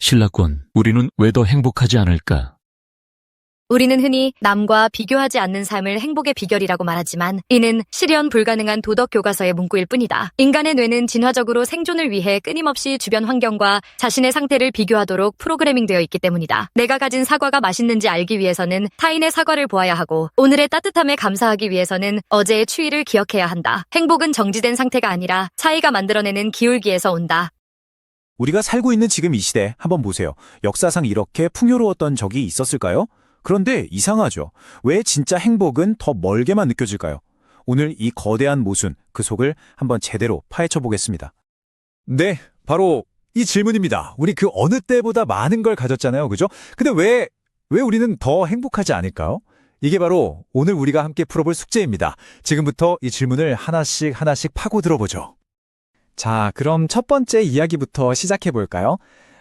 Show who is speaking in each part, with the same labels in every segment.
Speaker 1: 신라권, 우리는 왜 더 행복하지 않을까?
Speaker 2: 우리는 흔히 남과 비교하지 않는 삶을 행복의 비결이라고 말하지만 이는 실현 불가능한 도덕 교과서의 문구일 뿐이다. 인간의 뇌는 진화적으로 생존을 위해 끊임없이 주변 환경과 자신의 상태를 비교하도록 프로그래밍 되어 있기 때문이다. 내가 가진 사과가 맛있는지 알기 위해서는 타인의 사과를 보아야 하고 오늘의 따뜻함에 감사하기 위해서는 어제의 추위를 기억해야 한다. 행복은 정지된 상태가 아니라 차이가 만들어내는 기울기에서 온다.
Speaker 3: 우리가 살고 있는 지금 이 시대 한번 보세요. 역사상 이렇게 풍요로웠던 적이 있었을까요? 그런데 이상하죠. 왜 진짜 행복은 더 멀게만 느껴질까요? 오늘 이 거대한 모순, 그 속을 한번 제대로 파헤쳐 보겠습니다. 네, 바로 이 질문입니다. 우리 그 어느 때보다 많은 걸 가졌잖아요. 그죠? 근데 왜, 왜 우리는 더 행복하지 않을까요? 이게 바로 오늘 우리가 함께 풀어볼 숙제입니다. 지금부터 이 질문을 하나씩 하나씩 파고 들어보죠. 자, 그럼 첫 번째 이야기부터 시작해 볼까요?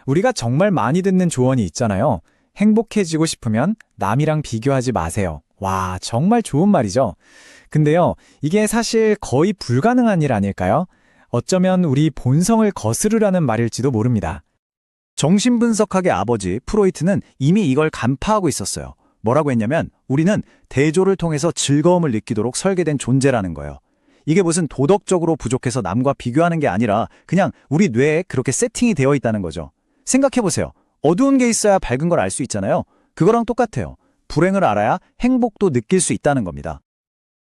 Speaker 3: 우리가 정말 많이 듣는 조언이 있잖아요. 행복해지고 싶으면 남이랑 비교하지 마세요. 와, 정말 좋은 말이죠. 근데요, 이게 사실 거의 불가능한 일 아닐까요? 어쩌면 우리 본성을 거스르라는 말일지도 모릅니다. 정신분석학의 아버지 프로이트는 이미 이걸 간파하고 있었어요. 뭐라고 했냐면 우리는 대조를 통해서 즐거움을 느끼도록 설계된 존재라는 거예요. 이게 무슨 도덕적으로 부족해서 남과 비교하는 게 아니라 그냥 우리 뇌에 그렇게 세팅이 되어 있다는 거죠. 생각해보세요. 어두운 게 있어야 밝은 걸 알 수 있잖아요. 그거랑 똑같아요. 불행을 알아야 행복도 느낄 수 있다는 겁니다.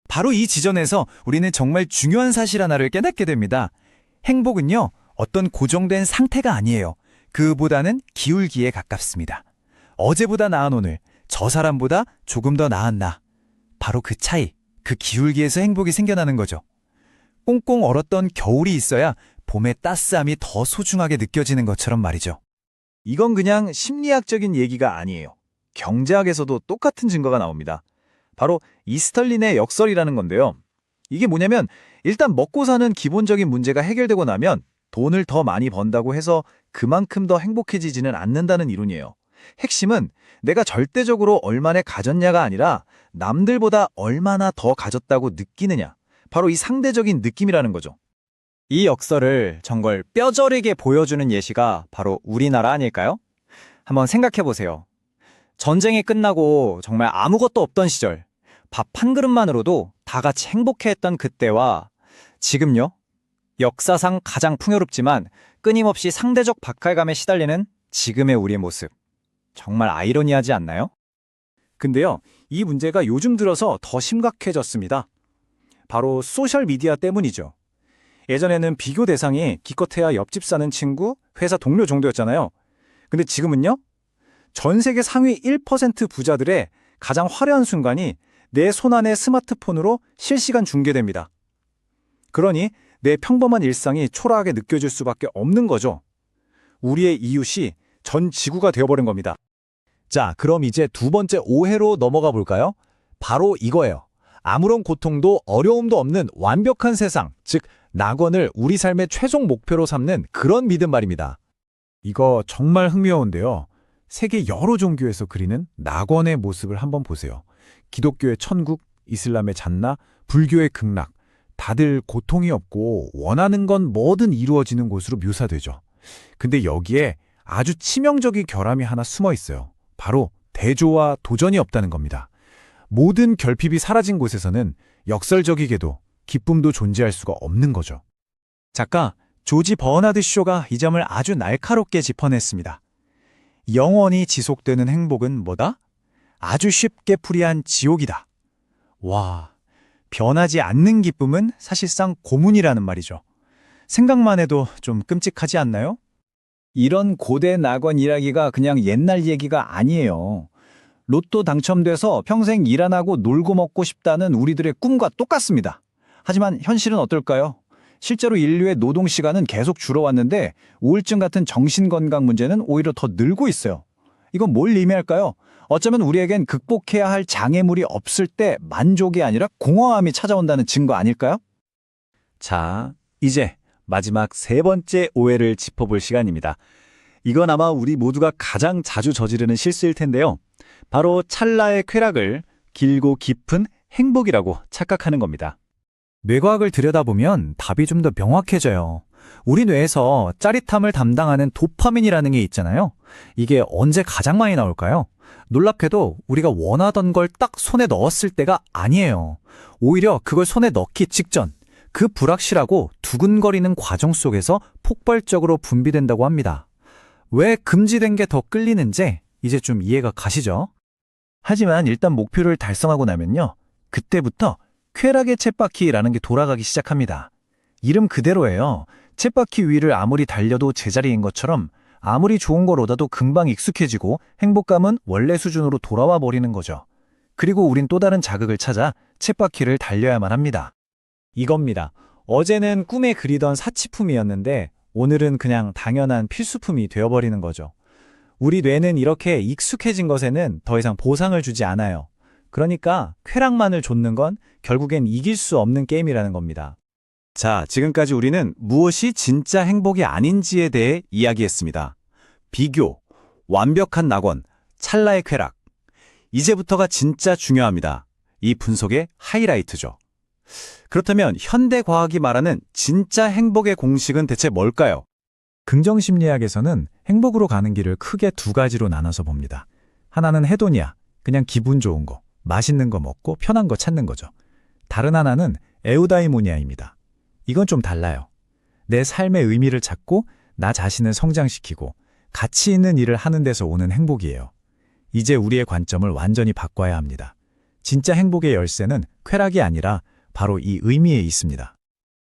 Speaker 3: 바로 이 지점에서 우리는 정말 중요한 사실 하나를 깨닫게 됩니다. 행복은요, 어떤 고정된 상태가 아니에요. 그보다는 기울기에 가깝습니다. 어제보다 나은 오늘, 저 사람보다 조금 더 나은 나. 바로 그 차이, 그 기울기에서 행복이 생겨나는 거죠. 꽁꽁 얼었던 겨울이 있어야 봄의 따스함이 더 소중하게 느껴지는 것처럼 말이죠. 이건 그냥 심리학적인 얘기가 아니에요. 경제학에서도 똑같은 증거가 나옵니다. 바로 이스털린의 역설이라는 건데요. 이게 뭐냐면 일단 먹고 사는 기본적인 문제가 해결되고 나면 돈을 더 많이 번다고 해서 그만큼 더 행복해지지는 않는다는 이론이에요. 핵심은 내가 절대적으로 얼마나 가졌냐가 아니라 남들보다 얼마나 더 가졌다고 느끼느냐. 바로 이 상대적인 느낌이라는 거죠. 이 역설을 정말 뼈저리게 보여주는 예시가 바로 우리나라 아닐까요? 한번 생각해 보세요. 전쟁이 끝나고 정말 아무것도 없던 시절, 밥 한 그릇만으로도 다 같이 행복해했던 그때와 지금요? 역사상 가장 풍요롭지만 끊임없이 상대적 박탈감에 시달리는 지금의 우리의 모습. 정말 아이러니하지 않나요? 근데요, 이 문제가 요즘 들어서 더 심각해졌습니다. 바로 소셜미디어 때문이죠. 예전에는 비교 대상이 기껏해야 옆집 사는 친구, 회사 동료 정도였잖아요. 근데 지금은요? 전 세계 상위 1% 부자들의 가장 화려한 순간이 내 손안의 스마트폰으로 실시간 중계됩니다. 그러니 내 평범한 일상이 초라하게 느껴질 수밖에 없는 거죠. 우리의 이웃이 전 지구가 되어버린 겁니다. 자, 그럼 이제 두 번째 오해로 넘어가 볼까요? 바로 이거예요. 아무런 고통도 어려움도 없는 완벽한 세상, 즉 낙원을 우리 삶의 최종 목표로 삼는 그런 믿음 말입니다. 이거 정말 흥미로운데요. 세계 여러 종교에서 그리는 낙원의 모습을 한번 보세요. 기독교의 천국, 이슬람의 잔나, 불교의 극락. 다들 고통이 없고 원하는 건 뭐든 이루어지는 곳으로 묘사되죠. 근데 여기에 아주 치명적인 결함이 하나 숨어 있어요. 바로 대조와 도전이 없다는 겁니다. 모든 결핍이 사라진 곳에서는 역설적이게도 기쁨도 존재할 수가 없는 거죠. 작가 조지 버나드 쇼가 이 점을 아주 날카롭게 짚어냈습니다. 영원히 지속되는 행복은 뭐다? 아주 쉽게 풀이한 지옥이다. 와, 변하지 않는 기쁨은 사실상 고문이라는 말이죠. 생각만 해도 좀 끔찍하지 않나요? 이런 고대 낙원 이야기가 그냥 옛날 얘기가 아니에요. 로또 당첨돼서 평생 일 안 하고 놀고 먹고 싶다는 우리들의 꿈과 똑같습니다. 하지만 현실은 어떨까요? 실제로 인류의 노동 시간은 계속 줄어왔는데 우울증 같은 정신건강 문제는 오히려 더 늘고 있어요. 이건 뭘 의미할까요? 어쩌면 우리에겐 극복해야 할 장애물이 없을 때 만족이 아니라 공허함이 찾아온다는 증거 아닐까요? 자, 이제 마지막 세 번째 오해를 짚어볼 시간입니다. 이건 아마 우리 모두가 가장 자주 저지르는 실수일 텐데요. 바로 찰나의 쾌락을 길고 깊은 행복이라고 착각하는 겁니다. 뇌과학을 들여다보면 답이 좀 더 명확해져요. 우리 뇌에서 짜릿함을 담당하는 도파민이라는 게 있잖아요. 이게 언제 가장 많이 나올까요? 놀랍게도 우리가 원하던 걸 딱 손에 넣었을 때가 아니에요. 오히려 그걸 손에 넣기 직전, 그 불확실하고 두근거리는 과정 속에서 폭발적으로 분비된다고 합니다. 왜 금지된 게 더 끌리는지 이제 좀 이해가 가시죠? 하지만 일단 목표를 달성하고 나면요. 그때부터 쾌락의 쳇바퀴라는 게 돌아가기 시작합니다. 이름 그대로예요. 쳇바퀴 위를 아무리 달려도 제자리인 것처럼 아무리 좋은 걸 얻어도 금방 익숙해지고 행복감은 원래 수준으로 돌아와 버리는 거죠. 그리고 우린 또 다른 자극을 찾아 쳇바퀴를 달려야만 합니다. 이겁니다. 어제는 꿈에 그리던 사치품이었는데 오늘은 그냥 당연한 필수품이 되어버리는 거죠. 우리 뇌는 이렇게 익숙해진 것에는 더 이상 보상을 주지 않아요. 그러니까 쾌락만을 좇는 건 결국엔 이길 수 없는 게임이라는 겁니다.
Speaker 4: 자, 지금까지 우리는 무엇이 진짜 행복이 아닌지에 대해 이야기했습니다. 비교, 완벽한 낙원, 찰나의 쾌락. 이제부터가 진짜 중요합니다. 이 분석의 하이라이트죠. 그렇다면 현대 과학이 말하는 진짜 행복의 공식은 대체 뭘까요?
Speaker 3: 긍정심리학에서는 행복으로 가는 길을 크게 두 가지로 나눠서 봅니다. 하나는 헤도니아, 그냥 기분 좋은 거, 맛있는 거 먹고 편한 거 찾는 거죠. 다른 하나는 에우다이모니아입니다. 이건 좀 달라요. 내 삶의 의미를 찾고 나 자신을 성장시키고 가치 있는 일을 하는 데서 오는 행복이에요. 이제 우리의 관점을 완전히 바꿔야 합니다. 진짜 행복의 열쇠는 쾌락이 아니라 바로 이 의미에 있습니다.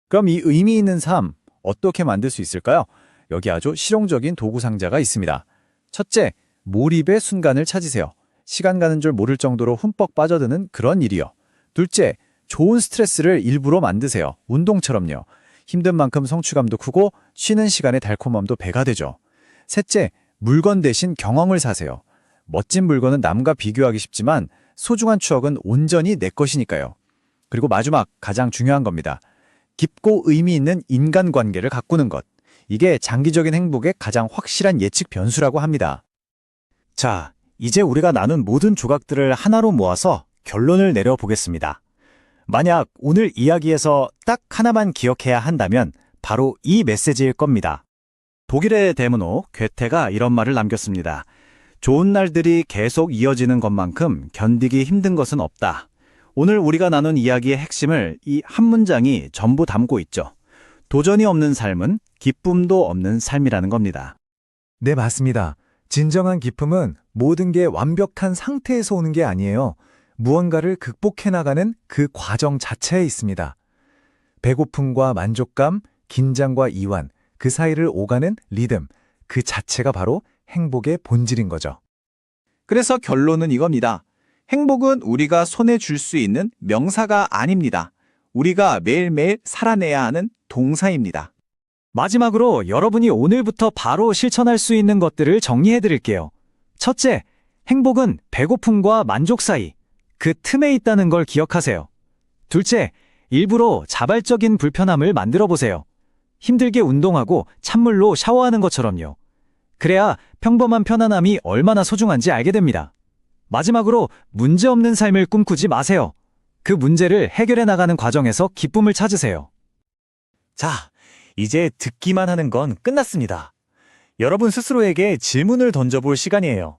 Speaker 4: 그럼 이 의미 있는 삶 어떻게 만들 수 있을까요? 여기 아주 실용적인 도구 상자가 있습니다. 첫째, 몰입의 순간을 찾으세요. 시간 가는 줄 모를 정도로 흠뻑 빠져드는 그런 일이요. 둘째, 좋은 스트레스를 일부러 만드세요. 운동처럼요. 힘든 만큼 성취감도 크고 쉬는 시간의 달콤함도 배가 되죠. 셋째, 물건 대신 경험을 사세요. 멋진 물건은 남과 비교하기 쉽지만 소중한 추억은 온전히 내 것이니까요. 그리고 마지막 가장 중요한 겁니다. 깊고 의미 있는 인간관계를 가꾸는 것. 이게 장기적인 행복의 가장 확실한 예측 변수라고 합니다. 자, 이제 우리가 나눈 모든 조각들을 하나로 모아서 결론을 내려보겠습니다. 만약 오늘 이야기에서 딱 하나만 기억해야 한다면 바로 이 메시지일 겁니다. 독일의 대문호 괴테가 이런 말을 남겼습니다. 좋은 날들이 계속 이어지는 것만큼 견디기 힘든 것은 없다. 오늘 우리가 나눈 이야기의 핵심을 이 한 문장이 전부 담고 있죠. 도전이 없는 삶은 기쁨도 없는 삶이라는 겁니다.
Speaker 3: 네, 맞습니다. 진정한 기쁨은 모든 게 완벽한 상태에서 오는 게 아니에요. 무언가를 극복해 나가는 그 과정 자체에 있습니다. 배고픔과 만족감, 긴장과 이완, 그 사이를 오가는 리듬, 그 자체가 바로 행복의 본질인 거죠.
Speaker 4: 그래서 결론은 이겁니다. 행복은 우리가 손에 줄 수 있는 명사가 아닙니다. 우리가 매일매일 살아내야 하는 동사입니다.
Speaker 3: 마지막으로 여러분이 오늘부터 바로 실천할 수 있는 것들을 정리해 드릴게요. 첫째, 행복은 배고픔과 만족 사이, 그 틈에 있다는 걸 기억하세요. 둘째, 일부러 자발적인 불편함을 만들어 보세요. 힘들게 운동하고 찬물로 샤워하는 것처럼요. 그래야 평범한 편안함이 얼마나 소중한지 알게 됩니다. 마지막으로 문제 없는 삶을 꿈꾸지 마세요. 그 문제를 해결해 나가는 과정에서 기쁨을 찾으세요.
Speaker 4: 자, 이제 듣기만 하는 건 끝났습니다. 여러분 스스로에게 질문을 던져볼 시간이에요.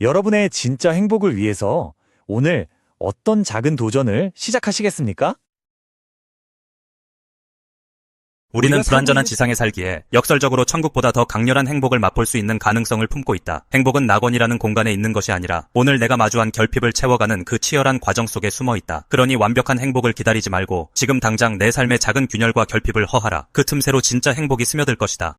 Speaker 4: 여러분의 진짜 행복을 위해서 오늘 어떤 작은 도전을 시작하시겠습니까?
Speaker 5: 우리는 불완전한 지상에 살기에 역설적으로 천국보다 더 강렬한 행복을 맛볼 수 있는 가능성을 품고 있다. 행복은 낙원이라는 공간에 있는 것이 아니라 오늘 내가 마주한 결핍을 채워가는 그 치열한 과정 속에 숨어 있다. 그러니 완벽한 행복을 기다리지 말고 지금 당장 내 삶의 작은 균열과 결핍을 허하라. 그 틈새로 진짜 행복이 스며들 것이다.